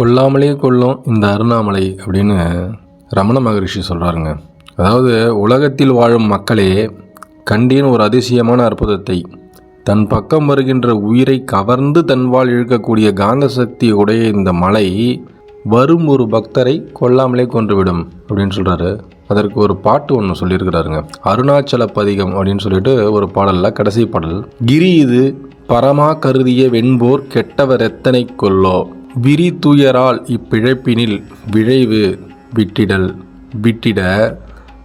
கொல்லாமலே கொல்லும் இந்த அருணாமலை அப்படின்னு ரமண மகரிஷி சொல்கிறாருங்க அதாவது உலகத்தில் வாழும் மக்களே கண்டேன் ஒரு அதிசயமான அற்புதத்தை. தன் பக்கம் வருகின்ற உயிரை கவர்ந்து தன்வால் இழுக்கக்கூடிய காந்த சக்தி உடைய இந்த மலை வரும் ஒரு பக்தரை கொல்லாமலே கொன்றுவிடும் அப்படின்னு சொல்கிறாரு அதற்கு ஒரு பாட்டு ஒன்று சொல்லியிருக்கிறாருங்க. அருணாச்சல பதிகம் அப்படின்னு சொல்லிட்டு ஒரு பாடலில் கடைசி பாடல். கிரி இது பரமா கருதிய வெண்போர் கெட்டவர் எத்தனை கொல்லோ? விரி தூயரால் இப்பிழைப்பினில் விழைவு விட்டிடல். விட்டிட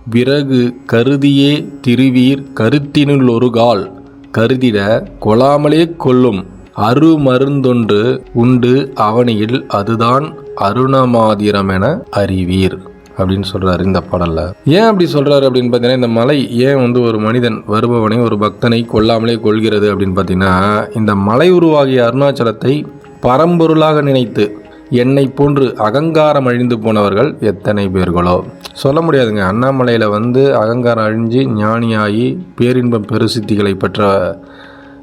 விறகு கருதியே திருவீர் கருத்தினுள் ஒரு கால். கருதிட கொலாமலே கொல்லும் அரு மருந்தொன்று உண்டு அவனியில் அதுதான் அருணமாதிரமென அறிவீர். அப்படின்னு சொல்கிறாரு இந்த பாடலில். ஏன் அப்படி சொல்கிறாரு அப்படின்னு பார்த்தீங்கன்னா இந்த மலை ஏன் வந்து ஒரு மனிதன் வருபவனை ஒரு பக்தனை கொல்லாமலே கொள்கிறது அப்படின்னு பார்த்தீங்கன்னா இந்த மலை உருவாகிய அருணாச்சலத்தை பரம்பொருளாக நினைத்து என்னை போன்று அகங்காரம் அழிந்து போனவர்கள் எத்தனை பேர்களோ? சொல்ல முடியாதுங்க. அண்ணாமலையில் வந்து அகங்காரம் அழிஞ்சு ஞானியாகி பேரின்பம் பெருசித்திகளை பெற்ற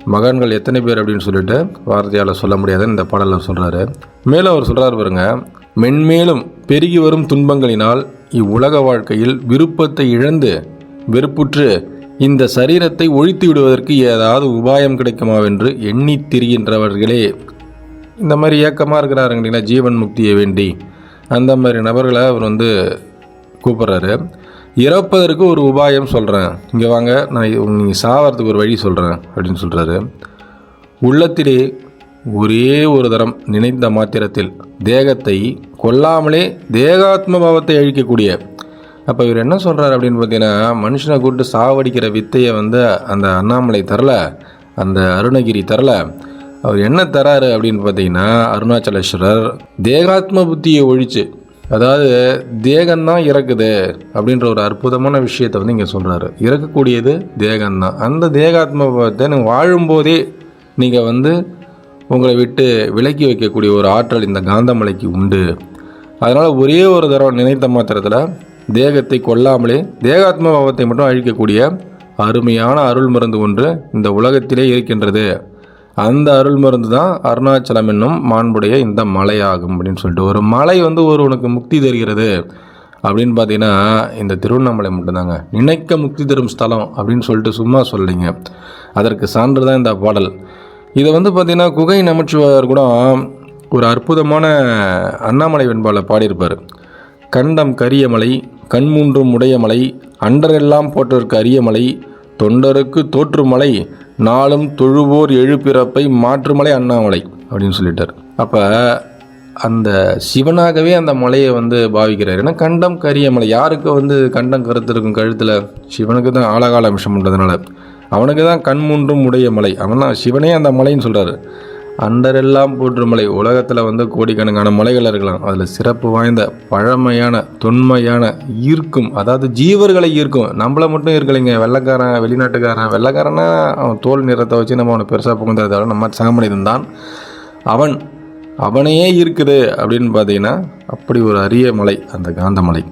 மகன்கள் எத்தனை பேர் அப்படின்னு சொல்லிட்டு வார்த்தையால் சொல்ல முடியாதுன்னு இந்த பாடலில் சொல்கிறாரு மேலும் அவர் சொல்கிறார் பாருங்க. மென்மேலும் பெருகி வரும் துன்பங்களினால் இவ்வுலக வாழ்க்கையில் விருப்பத்தை இழந்து வெறுப்புற்று இந்த சரீரத்தை ஒழித்து விடுவதற்கு ஏதாவது உபாயம் கிடைக்குமாவென்று எண்ணி திரிகின்றவர்களே. இந்த மாதிரி ஏக்கமாக இருக்கிறாருங்க இல்லைங்களா? ஜீவன் முக்தியை வேண்டி. அந்த மாதிரி நபர்களை அவர் வந்து கூப்பிட்றாரு. இறப்பதற்கு ஒரு உபாயம் சொல்கிறேன் இங்கே வாங்க நான் நீங்கள் சாவறதுக்கு ஒரு வழி சொல்கிறேன் அப்படின்னு சொல்கிறாரு உள்ளத்திலே ஒரே ஒரு தரம் நினைத்த மாத்திரத்தில் தேகத்தை கொல்லாமலே தேகாத்ம பாவத்தை அழிக்கக்கூடிய. அப்போ இவர் என்ன சொல்கிறார் அப்படின்னு பார்த்தீங்கன்னா மனுஷனை கூப்பிட்டு சாவடிக்கிற வித்தையை வந்து அந்த அண்ணாமலை தரல அந்த அருணகிரி தரல. அவர் என்ன தராரு அப்படின்னு பார்த்தீங்கன்னா அருணாச்சலேஸ்வரர் தேகாத்ம புத்தியை ஒழிச்சு அதாவது தேகம்தான் இறக்குது அப்படின்ற ஒரு அற்புதமான விஷயத்தை வந்து இங்கே சொல்கிறாரு இறக்கக்கூடியது தேகம்தான் அந்த தேகாத்ம பாவத்தை நீங்கள் வாழும்போதே நீங்கள் வந்து உங்களை விட்டு விலக்கி வைக்கக்கூடிய ஒரு ஆற்றல் இந்த காந்தமலைக்கு உண்டு. அதனால் ஒரே ஒரு தடவை நினைத்த மாத்திரத்தில் தேகத்தை கொல்லாமலே தேகாத்ம பாவத்தை மட்டும் அழிக்கக்கூடிய அருமையான அருள் மருந்து ஒன்று இந்த உலகத்திலே இருக்கின்றது. அந்த அருள் மருந்து தான் அருணாச்சலம் என்னும் மாண்புடைய இந்த மலையாகும் அப்படின்னு சொல்லிட்டு ஒரு மலை வந்து ஒருவனுக்கு முக்தி தருகிறது அப்படின்னு பார்த்தீங்கன்னா இந்த திருவண்ணாமலை மட்டும்தாங்க. நினைக்க முக்தி தரும் ஸ்தலம் அப்படின்னு சொல்லிட்டு சும்மா சொல்லிங்க அதற்கு சான்று தான் இந்த பாடல். இதை வந்து பார்த்தீங்கன்னா குகை நமச்சிவார் கூட ஒரு அற்புதமான அண்ணாமலை வெண்பாலை பாடியிருப்பார். கண்டம் கரியமலை கண்மூன்றும் உடையமலை அண்டரெல்லாம் போற்றற்கு அரியமலை தொண்டருக்கு தோற்றுமலை நாளும் தொழுவோர் எழுப்பிறப்பை மாற்றுமலை அண்ணாமலை அப்படின்னு சொல்லிட்டார். அப்போ அந்த சிவனாகவே அந்த மலையை வந்து பாவிக்கிறார். ஏன்னா கண்டம் கரியமலை யாருக்கு வந்து கண்டம் கருத்து இருக்கும் கழுத்தில்? சிவனுக்கு தான் ஆழகால அம்சம் பண்ணுறதுனால அவனுக்கு தான் கண் மூன்றும் உடைய மலை. அவன் தான் சிவனே அந்த மலைன்னு சொல்கிறாரு அண்டரெல்லாம் போற்று மலை உலகத்தில் வந்து கோடிக்கணக்கான மலைகள் இருக்கலாம். அதில் சிறப்பு வாய்ந்த பழமையான தொன்மையான ஈர்க்கும் அதாவது ஜீவர்களை ஈர்க்கும். நம்மளை மட்டும் இருக்கலைங்க வெள்ளைக்காரன் வெளிநாட்டுக்காரன். வெள்ளக்காரனா அவன் தோல் நிறத்தை வச்சு நம்ம அவனை பெருசாக புகுந்ததால நம்ம சாமனிதன் தான் அவன் அவனையே இருக்குது அப்படின்னு பார்த்தீங்கன்னா அப்படி ஒரு அரிய மலை அந்த காந்தமலை.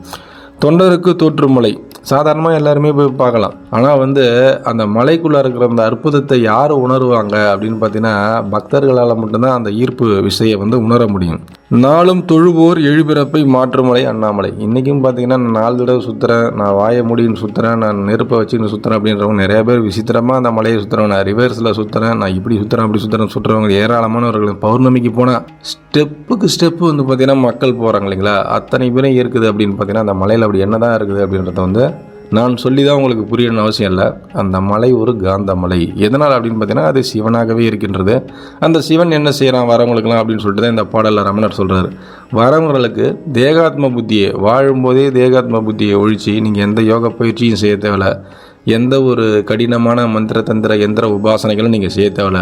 தொண்டருக்கு தோற்றுமலை. மலை சாதாரணமாக எல்லாருமே போய் பார்க்கலாம். ஆனால் வந்து அந்த மலைக்குள்ளே இருக்கிற அந்த அற்புதத்தை யார் உணருவாங்க அப்படின்னு பார்த்தீங்கன்னா பக்தர்களால் மட்டும்தான் அந்த ஈர்ப்பு விசையை வந்து உணர முடியும். நாளும் தொழுவோர் எழுபிறப்பை மாற்றுமலை அண்ணாமலை. இன்றைக்கும் பார்த்தீங்கன்னா நான் நாலு தடவை சுற்றுறேன் நான் வாய முடின்னு சுற்றுறேன் நான் நெருப்பை வச்சுன்னு சுற்றுறேன் அப்படின்றவங்க நிறைய பேர் விசித்திரமாக அந்த மலையை சுற்றுறேன் நான் ரிவர்ஸில் சுற்றுறேன் நான் இப்படி சுற்றுறேன் அப்படி சுற்றுறேன் சுற்றுறவங்க ஏராளமானவர்கள். பௌர்ணமிக்கு போனால் ஸ்டெப்புக்கு ஸ்டெப்பு வந்து பார்த்திங்கன்னா மக்கள் போகிறாங்க இல்லைங்களா? அத்தனை பேரும் இருக்குது அப்படின்னு பார்த்தீங்கன்னா அந்த மலையில் அப்படி என்ன தான் இருக்குது அப்படின்றத வந்து நான் சொல்லி தான் உங்களுக்கு புரியணும்னு அவசியம் இல்லை. அந்த மலை ஒரு காந்த மலை. எதனால் அப்படின்னு பார்த்தீங்கன்னா அது சிவனாகவே இருக்கின்றது. அந்த சிவன் என்ன செய்கிறான் வரவங்களுக்குலாம் அப்படின்னு சொல்லிட்டு தான் இந்த பாடலில் ரமணர் சொல்கிறாரு வரவங்களுக்கு தேகாத்ம புத்தியை வாழும்போதே தேகாத்ம புத்தியை ஒழித்து நீங்கள் எந்த யோக பயிற்சியும் செய்ய தேவையில்ல. எந்த ஒரு கடினமான மந்திர தந்திர எந்திர உபாசனைகளும் நீங்கள் செய்ய தேவையில்ல.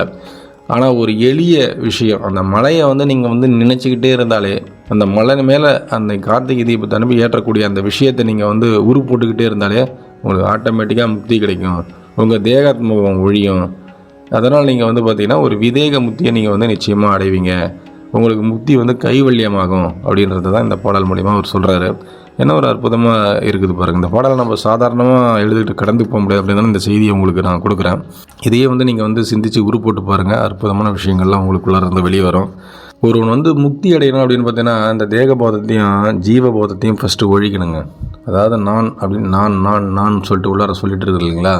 ஆனால் ஒரு எளிய விஷயம். அந்த மலையை வந்து நீங்கள் வந்து நினச்சிக்கிட்டே இருந்தாலே அந்த மலை மேலே அந்த கார்த்திகை தீபத்தை அனுப்பி ஏற்றக்கூடிய அந்த விஷயத்தை நீங்கள் வந்து உரு போட்டுக்கிட்டே இருந்தாலே உங்களுக்கு ஆட்டோமேட்டிக்காக முக்தி கிடைக்கும். உங்கள் தேகாத்மகம் ஒழியும். அதனால் நீங்கள் வந்து பார்த்தீங்கன்னா ஒரு விதேக முக்தியை நீங்கள் வந்து நிச்சயமாக அடைவீங்க. உங்களுக்கு முக்தி வந்து கைவல்யமாகும் அப்படின்றது தான் இந்த பாடல் மூலிமா அவர் சொல்கிறாரு என்ன ஒரு அற்புதமாக இருக்குது பாருங்கள் இந்த பாடலை நம்ம சாதாரணமாக எழுதிட்டு கடந்து போக முடியாது அப்படின்னு இந்த செய்தியை உங்களுக்கு நான் கொடுக்குறேன். இதையே வந்து நீங்கள் வந்து சிந்திச்சு உரு போட்டு பாருங்கள் அற்புதமான விஷயங்கள்லாம் உங்களுக்குள்ளார இருந்து வெளியே வரும். ஒருவன் வந்து முக்தி அடையணும் அப்படின்னு பார்த்தீங்கன்னா இந்த தேக போதத்தையும் ஜீவ போதத்தையும் ஃபஸ்ட்டு ஒழிக்கணுங்க. அதாவது நான் அப்படின்னு நான் நான் நான் சொல்லிட்டு உள்ளார சொல்லிட்டு இருக்கு இல்லைங்களா?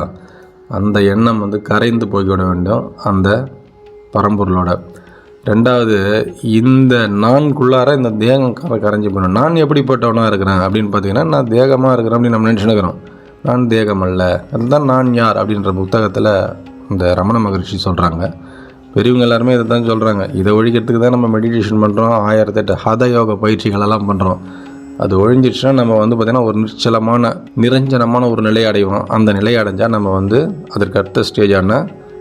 அந்த எண்ணம் வந்து கரைந்து போய்விட வேண்டும். அந்த பரம்பொருளோட ரெண்டாவது இந்த நான்குள்ளார இந்த தேகம் கரை கரைஞ்சி போகணும். நான் எப்படிப்பட்டவனாக இருக்கிறேன் அப்படின்னு பார்த்தீங்கன்னா நான் தேகமாக இருக்கிறேன் அப்படின்னு நம்ம நினச்சினுக்கிறோம் நான் தேகம் அல்ல. அதுதான் நான் யார் அப்படின்ற புத்தகத்தில் இந்த ரமண மகரிஷி சொல்கிறாங்க பெரியவங்க எல்லாருமே இதை தான் சொல்கிறாங்க இதை ஒழிக்கிறதுக்கு தான் நம்ம மெடிடேஷன் பண்ணுறோம் ஆயிரத்தெட்டு ஹத யோக பயிற்சிகளெல்லாம் பண்ணுறோம் அது ஒழிஞ்சிடுச்சுன்னா நம்ம வந்து பார்த்திங்கன்னா ஒரு நிச்சலமான நிரஞ்சனமான ஒரு நிலை அடைவோம். அந்த நிலை அடைஞ்சால் நம்ம வந்து அதற்கு அடுத்த ஸ்டேஜான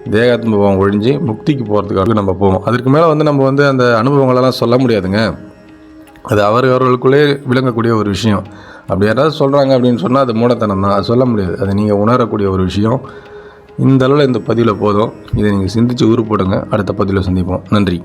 தேகாத்மபவம் ஒழிஞ்சு முக்திக்கு போகிறதுக்காக நம்ம போவோம். அதுக்கு மேலே வந்து நம்ம வந்து அந்த அனுபவங்களெல்லாம் சொல்ல முடியாதுங்க. அது அவர் அவர்களுக்குள்ளே விளங்கக்கூடிய ஒரு விஷயம். அப்படி யாராவது சொல்கிறாங்க அப்படின்னு சொன்னால் அது மூடத்தனம் தான். அது சொல்ல முடியாது. அது நீங்கள் உணரக்கூடிய ஒரு விஷயம். இந்த அளவில் இந்த பதிவில் போதும். இதை நீங்கள் சிந்தித்து உருப்படுங்க. அடுத்த பதிவில் சந்திப்போம். நன்றி.